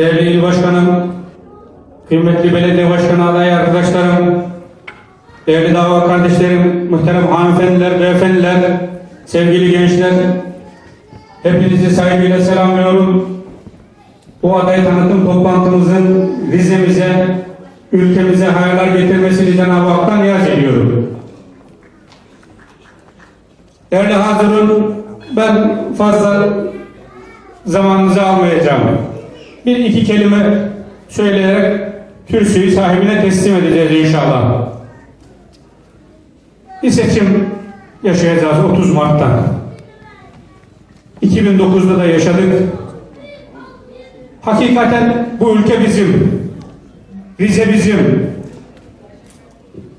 değerli il başkanım, kıymetli belediye başkanı adayı arkadaşlarım, değerli dava kardeşlerim, muhterem hanımefendiler, beyefendiler, sevgili gençler, hepinizi saygıyla selamlıyorum. Bu aday tanıtım toplantımızın Rize'mize, ülkemize hayırlar getirmesini Cenab-ı Hak'tan niyaz ediyorum. Değerli hazırın, ben fazla zamanınızı almayacağım. Bir iki kelime söyleyerek kürsüyü sahibine teslim edeceğiz inşallah. Bir seçim yaşayacağız 30 Mart'ta. 2009'da da yaşadık. Hakikaten bu ülke bizim. Rize bizim.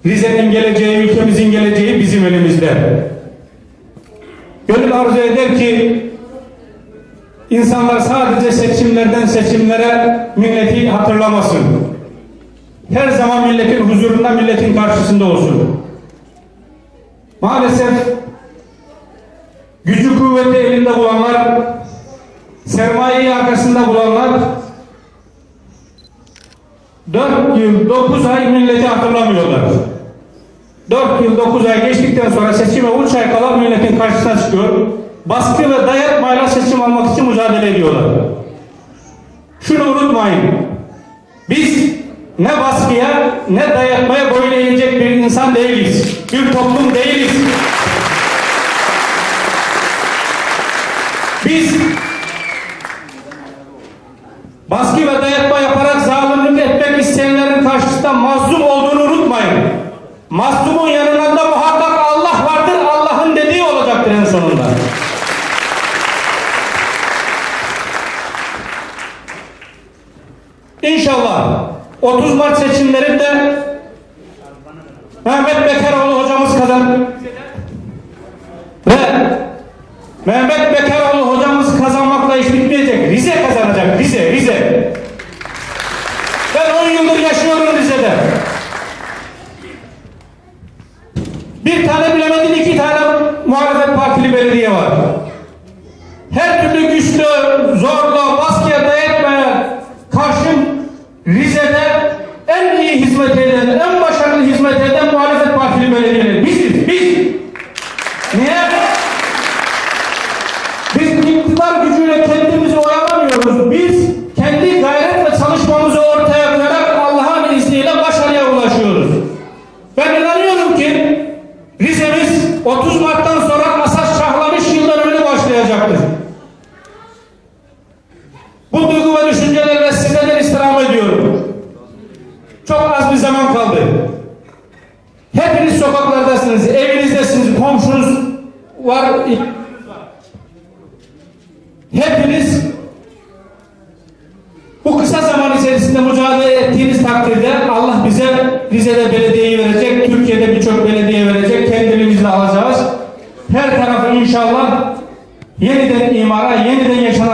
Rize'nin geleceği, ülkemizin geleceği bizim elimizde. Gönül arzu eder ki insanlar sadece seçimlerden seçimlere milleti hatırlamasın. Her zaman milletin huzurunda, milletin karşısında olsun. Maalesef gücü kuvveti elinde bulanlar, sermayeyi arkasında bulanlar 4 yıl 9 ay milleti hatırlamıyorlar. 4 yıl 9 ay geçtikten sonra seçime 3 ay kala milletin karşısına çıkıyor. Baskı ve dayatmayla seçim almak için mücadele ediyorlar. Şunu unutmayın. Biz ne baskıya ne dayatmaya boyun eğecek bir insan değiliz. Bir toplum değiliz. Biz baskı ve dayatma yaparak zalimlik etmek isteyenlerin karşısında mazlum olduğunu unutmayın. Mazlumun yanında İnşallah 30 Mart seçimlerinde Mehmet Bekaroğlu hocamız kazanır. Ve Mehmet Bekaroğlu hocamız kazanmakla iş bitmeyecek. Rize kazanacak. Rize, Rize. Ben 10 yıldır yaşıyorum Rize'de. Bir tane bilemedin iki tane muhalefet partili belediye var. 30 Mart'tan sonra asas şahlamış yıl dönümüne başlayacaktır. Bu duygu ve düşüncelerle sizlerden istirham ediyorum. Çok az bir zaman kaldı. Hepiniz sokaklardasınız, evinizdesiniz, komşunuz var. Hepiniz bu kısa zaman içerisinde mücadele ettiğiniz takdirde Allah bize Rize'de belediyeyi verecek,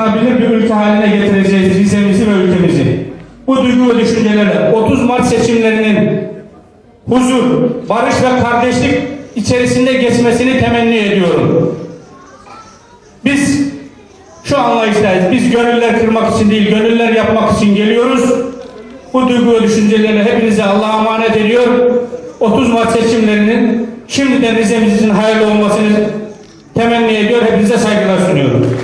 yaşanabilir bir ülke haline getireceğiz Rize'mizi ve ülkemizi. Bu duygu ve düşüncelerle 30 Mart seçimlerinin huzur, barış ve kardeşlik içerisinde geçmesini temenni ediyorum. Biz şu anlayıştayız. Biz gönüller kırmak için değil, gönüller yapmak için geliyoruz. Bu duygu ve düşüncelerle hepinize Allah'a emanet ediyor. 30 Mart seçimlerinin şimdiden Rize'miz için hayırlı olmasını temenni ediyor. Hepinize saygılar sunuyorum.